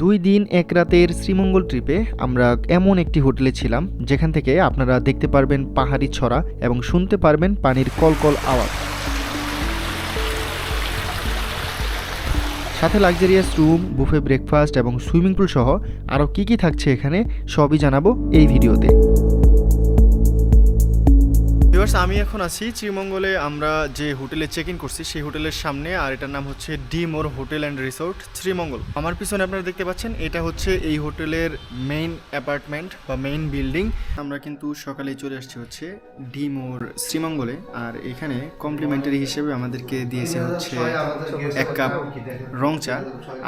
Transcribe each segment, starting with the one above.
দুই দিন এক রাতের শ্রীমঙ্গল ট্রিপে আমরা এমন একটি হোটেলে ছিলাম, যেখান থেকে আপনারা দেখতে পারবেন পাহাড়ি ছড়া এবং শুনতে পারবেন পানির কলকল আওয়াজ। সাথে লাক্সারিয়াস রুম বুফে ব্রেকফাস্ট এবং সুইমিং পুল সহ আরও কী কী থাকছে এখানে সবই জানাব এই ভিডিওতে। ভিউয়ার্স, আমি এখন আছি শ্রীমঙ্গলে আমরা যে হোটেলে চেক ইন করছি, সেই হোটেলের সামনে, আর এটার নাম হচ্ছে D more hotel and resort, Sreemangal. আমার পিছনে আপনারা দেখতে পাচ্ছেন, এটা হচ্ছে এই হোটেলের মেইন অ্যাপার্টমেন্ট বা মেইন বিল্ডিং আমরা কিন্তু সকালে চলে আসছি হচ্ছে ডি মোর শ্রীমঙ্গলে, আর এখানে কমপ্লিমেন্টারি হিসেবে আমাদেরকে দিয়েছে হচ্ছে এক কাপ রং চা।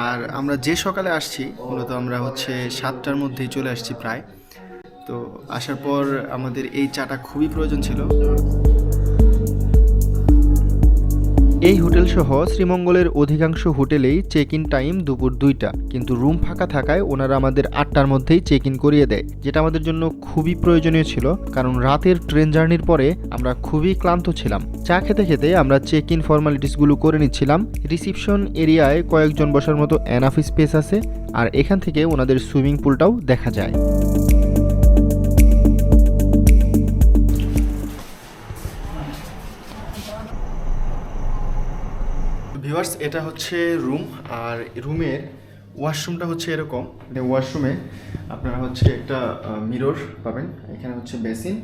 আর আমরা যে সকালে আসছি, মূলত আমরা হচ্ছে সাতটার মধ্যেই চলে আসছি প্রায়। তো আসার পর আমাদের এই চাটা খুবই প্রয়োজন ছিল। এই হোটেল সহ শ্রীমঙ্গলের অধিকাংশ হোটেলেই চেক ইন টাইম দুপুর দুইটা, কিন্তু রুম ফাঁকা থাকায় ওনারা আমাদের আটটার মধ্যেই চেক ইন করিয়ে দেয়, যেটা আমাদের জন্য খুবই প্রয়োজনীয় ছিল, কারণ রাতের ট্রেন জার্নির পরে আমরা খুবই ক্লান্ত ছিলাম। চা খেতে খেতে আমরা চেক ইন ফর্মালিটিসগুলো করে নিচ্ছিলাম। রিসিপশন এরিয়ায় কয়েকজন বসার মতো এনাফ স্পেস আছে, আর এখান থেকে ওনাদের সুইমিং পুলটাও দেখা যায়। ভিউয়ার্স, এটা হচ্ছে রুম, আর রুমের ওয়াশরুমটা হচ্ছে এরকম। ওয়াশরুমে আপনারা হচ্ছে একটা মিরর পাবেন, এখানে হচ্ছে বেসিন,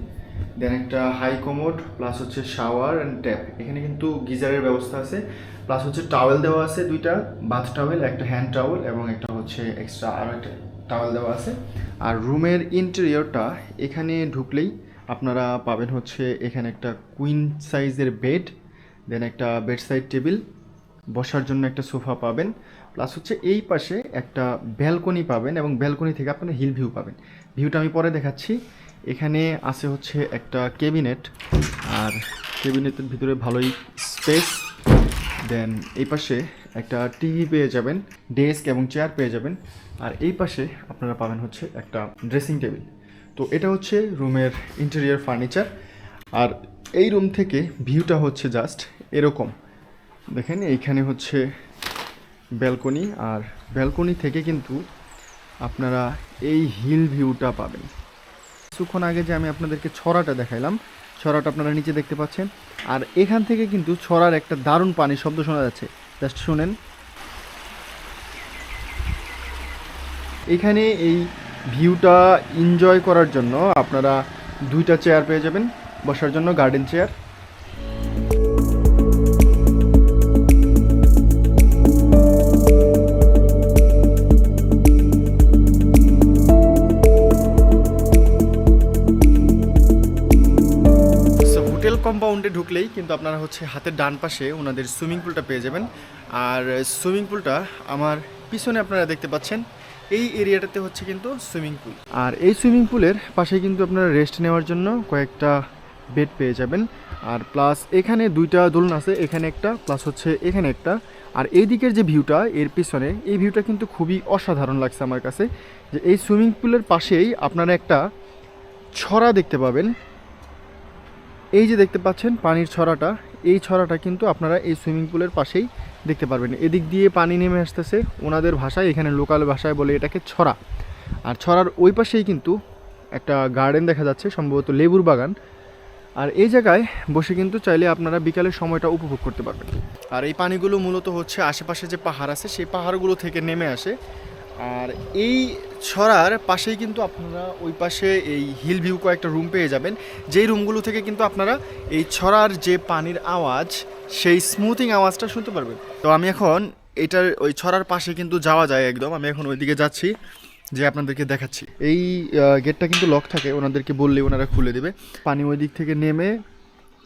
দেন একটা হাই কমোড, প্লাস হচ্ছে শাওয়ার অ্যান্ড ট্যাপ। এখানে কিন্তু গিজারের ব্যবস্থা আছে, প্লাস হচ্ছে টাওয়েল দেওয়া আছে দুইটা, বাথ টাওয়েল, একটা হ্যান্ড টাওয়েল এবং একটা হচ্ছে এক্সট্রা আরও একটা টাওয়েল দেওয়া আছে। আর রুমের ইন্টেরিয়রটা এখানে ঢুকলেই আপনারা পাবেন হচ্ছে এখানে একটা কুইন সাইজের বেড, দেন একটা বেড সাইড টেবিল বসার জন্য একটা সোফা পাবেন। প্লাস হচ্ছে এই পাশে একটা ব্যালকনি পাবেন এবং ব্যালকনি থেকে আপনারা হিল ভিউ পাবেন। ভিউটা আমি পরে দেখাচ্ছি। এখানে আছে হচ্ছে একটা কেবিনেট আর কেবিনেটের ভিতরে ভালোই স্পেস। দেন এই পাশে একটা টিভি পেয়ে যাবেন, ডেস্ক এবং চেয়ার পেয়ে যাবেন। আর এই পাশে আপনারা পাবেন হচ্ছে একটা ড্রেসিং টেবিল। তো এটা হচ্ছে রুমের ইন্টেরিয়ার ফার্নিচার। আর এই রুম থেকে ভিউটা হচ্ছে জাস্ট এরকম। দেখেন, এইখানে হচ্ছে ব্যালকনি, আর ব্যালকনি থেকে কিন্তু আপনারা এই হিল ভিউটা পাবেন। কিছুক্ষণ আগে যে আমি আপনাদেরকে ছড়াটা দেখাইলাম, ছড়াটা আপনারা নিচে দেখতে পাচ্ছেন, আর এখান থেকে কিন্তু ছড়ার একটা দারুণ পানির শব্দ শোনা যাচ্ছে। জাস্ট শুনেন। এখানে এই ভিউটা এনজয় করার জন্য আপনারা দুইটা চেয়ার পেয়ে যাবেন, বসার জন্য, গার্ডেন চেয়ার। কম্পাউন্ডে ঢুকলেই কিন্তু আপনারা হচ্ছে হাতের ডান পাশে ওনাদের সুইমিং পুলটা পেয়ে যাবেন। আর সুইমিং পুলটা আমার পিছনে আপনারা দেখতে পাচ্ছেন, এই এরিয়াটাতে হচ্ছে কিন্তু সুইমিং পুল। আর এই সুইমিং পুলের পাশে কিন্তু আপনারা রেস্ট নেওয়ার জন্য কয়েকটা বেড পেয়ে যাবেন। আর প্লাস এখানে দুইটা দোলন আছে, এখানে একটা, প্লাস হচ্ছে এখানে একটা। আর এই দিকের যে ভিউটা, এর পিছনে, এই ভিউটা কিন্তু খুবই অসাধারণ লাগছে আমার কাছে। যে এই সুইমিং পুলের পাশেই আপনারা একটা ছড়া দেখতে পাবেন। এই যে দেখতে পাচ্ছেন পানির ছড়াটা, এই ছড়াটা কিন্তু আপনারা এই সুইমিং পুলের পাশেই দেখতে পারবেন। এদিক দিয়ে পানি নেমে আসতেছে, ওনাদের ভাষায়, এখানে লোকাল ভাষায় বলে এটাকে ছড়া। আর ছড়ার ওই পাশেই কিন্তু একটা গার্ডেন দেখা যাচ্ছে, সম্ভবত লেবুর বাগান। আর এই জায়গায় বসে কিন্তু চাইলে আপনারা বিকালের সময়টা উপভোগ করতে পারবেন। আর এই পানিগুলো মূলত হচ্ছে আশেপাশে যে পাহাড় আছে, সেই পাহাড়গুলো থেকে নেমে আসে। আর এই ছড়ার পাশেই কিন্তু আপনারা ওই পাশে এই হিল ভিউ কয়েকটা রুম পেয়ে যাবেন। যেই রুমগুলো থেকে কিন্তু আপনারা এই ছড়ার যে পানির আওয়াজ, সেই স্মুথিং আওয়াজটা শুনতে পারবেন। তো আমি এখন এটার ওই ছড়ার পাশে কিন্তু যাওয়া যায় একদম। আমি এখন ওইদিকে যাচ্ছি, যে আপনাদেরকে দেখাচ্ছি। এই গেটটা কিন্তু লক থাকে, ওনাদেরকে বললে ওনারা খুলে দেবে। পানি ওই দিক থেকে নেমে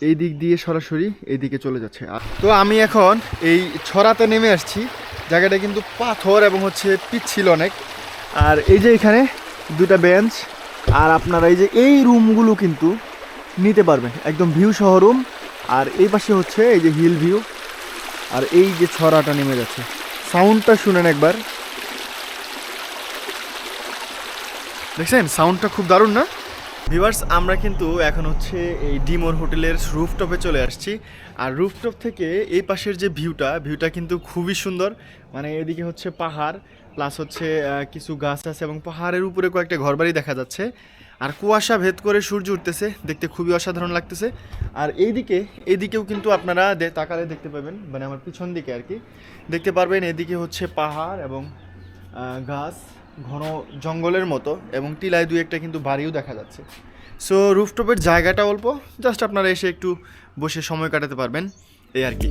এই দিক দিয়ে সরাসরি এই দিকে চলে যাচ্ছে। তো আমি এখন এই ছড়াতে নেমে আসছি। জায়গাটা কিন্তু পাথর এবং হচ্ছে পিচ্ছিল অনেক। আর এই যে এখানে দুটা বেঞ্চ, আর আপনারা এই যে এই রুমগুলো কিন্তু নিতে পারবেন, একদম ভিউ সহ রুম। আর এই পাশে হচ্ছে এই যে হিল ভিউ, আর এই যে ছড়াটা নেমে যাচ্ছে। সাউন্ডটা শুনেন একবার। দেখছেন? সাউন্ডটা খুব দারুণ না? ভিভার্স আমরা কিন্তু এখন হচ্ছে এই ডিমোর হোটেলের রুফটপে চলে আসছি। আর রুফটপ থেকে এই পাশের যে ভিউটা ভিউটা কিন্তু খুবই সুন্দর। মানে এদিকে হচ্ছে পাহাড় প্লাস হচ্ছে কিছু গাছ আছে এবং পাহাড়ের উপরে কয়েকটা ঘরবাড়ি দেখা যাচ্ছে। আর কুয়াশা ভেদ করে সূর্য উঠতেছে, দেখতে খুবই অসাধারণ লাগতেছে। আর এইদিকে, এইদিকেও কিন্তু আপনারা তাকালে দেখতে পাবেন মানে আমার পিছন দিকে আর কি। দেখতে পারবেন এদিকে হচ্ছে পাহাড় এবং গাছ, ঘন জঙ্গলের মতো এবং টিলায় দুই একটা কিন্তু বাড়িও দেখা যাচ্ছে। সো রুফটপের জায়গাটা অল্প জাস্ট আপনারা এসে একটু বসে সময় কাটাতে পারবেন, এই আর কি।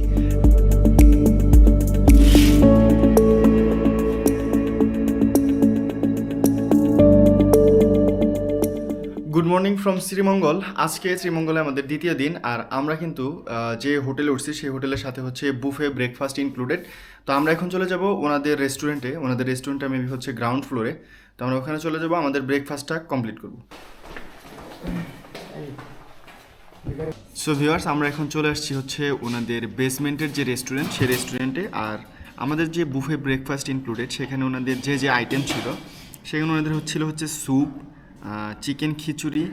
গুড মর্নিং ফ্রম শ্রীমঙ্গল আজকে শ্রীমঙ্গলে আমাদের দ্বিতীয় দিন, আর আমরা কিন্তু যে হোটেলে উঠছি, সেই হোটেলের সাথে হচ্ছে বুফে ব্রেকফাস্ট ইনক্লুডেড তো আমরা এখন চলে যাব ওনাদের রেস্টুরেন্টে ওনাদের রেস্টুরেন্টটা মেবি হচ্ছে গ্রাউন্ড ফ্লোরে তো আমরা ওখানে চলে যাব, আমাদের ব্রেকফাস্টটা কমপ্লিট করব। সো ভিউয়ার্স আমরা এখন চলে আসছি হচ্ছে ওনাদের বেসমেন্টের যে রেস্টুরেন্ট সেই রেস্টুরেন্টে আর আমাদের যে বুফে ব্রেকফাস্ট ইনক্লুডেড সেখানে ওনাদের যে যে আইটেম ছিল, সেখানে ওনাদের হচ্ছিল হচ্ছে স্যুপ চিকেন খিচুড়ি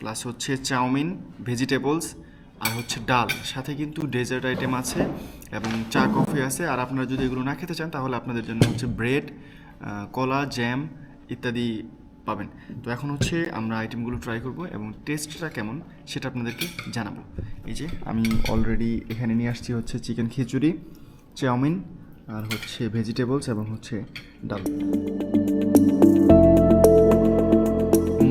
প্লাস হচ্ছে চাউমিন ভেজিটেবলস আর হচ্ছে ডাল। সাথে কিন্তু ডেজার্ট আইটেম আছে এবং চা কফি আছে। আর আপনারা যদি এগুলো না খেতে চান, তাহলে আপনাদের জন্য হচ্ছে ব্রেড কলা জ্যাম ইত্যাদি পাবেন। তো এখন হচ্ছে আমরা আইটেমগুলো ট্রাই করব এবং টেস্টটা কেমন সেটা আপনাদেরকে জানাব। এই যে, আমি অলরেডি এখানে নিয়ে আসছি হচ্ছে চিকেন খিচুড়ি, চাউমিন, আর হচ্ছে ভেজিটেবলস এবং হচ্ছে ডাল।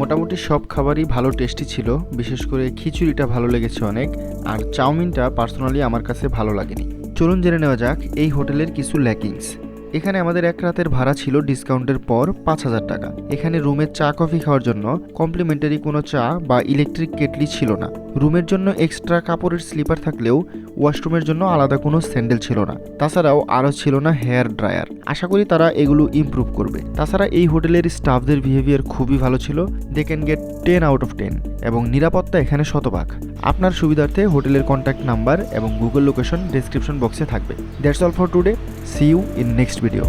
মোটামুটি সব খাবারই ভালো টেস্টি ছিল, বিশেষ করে খিচুড়িটা ভালো লেগেছে অনেক, আর চাউমিনটা পার্সোনালি আমার কাছে ভালো লাগেনি। চলুন জেনে নেওয়া যাক এই হোটেলের কিছু ল্যাকিংস এখানে আমাদের এক রাতের ভাড়া ছিল ডিসকাউন্টের পর পাঁচ হাজার টাকা। এখানে রুমের চা, কফি খাওয়ার জন্য কমপ্লিমেন্টারি কোনো চা বা ইলেকট্রিক কেটলি ছিল না। রুমের জন্য এক্সট্রা কাপড়ের স্লিপার থাকলেও ওয়াশরুমের জন্য আলাদা কোনো স্যান্ডেল ছিল না। তাছাড়াও আরও ছিল না হেয়ার ড্রায়ার আশা করি তারা এগুলো ইমপ্রুভ করবে। তাছাড়া এই হোটেলের স্টাফদের বিহেভিয়ার খুবই ভালো ছিল। They can get ten out of ten এবং নিরাপত্তা এখানে শতভাগ। আপনার সুবিধার্থে হোটেলের কন্ট্যাক্ট নাম্বার এবং গুগল লোকেশন ডেসক্রিপশন বক্সে থাকবে। That's all for today see you in next video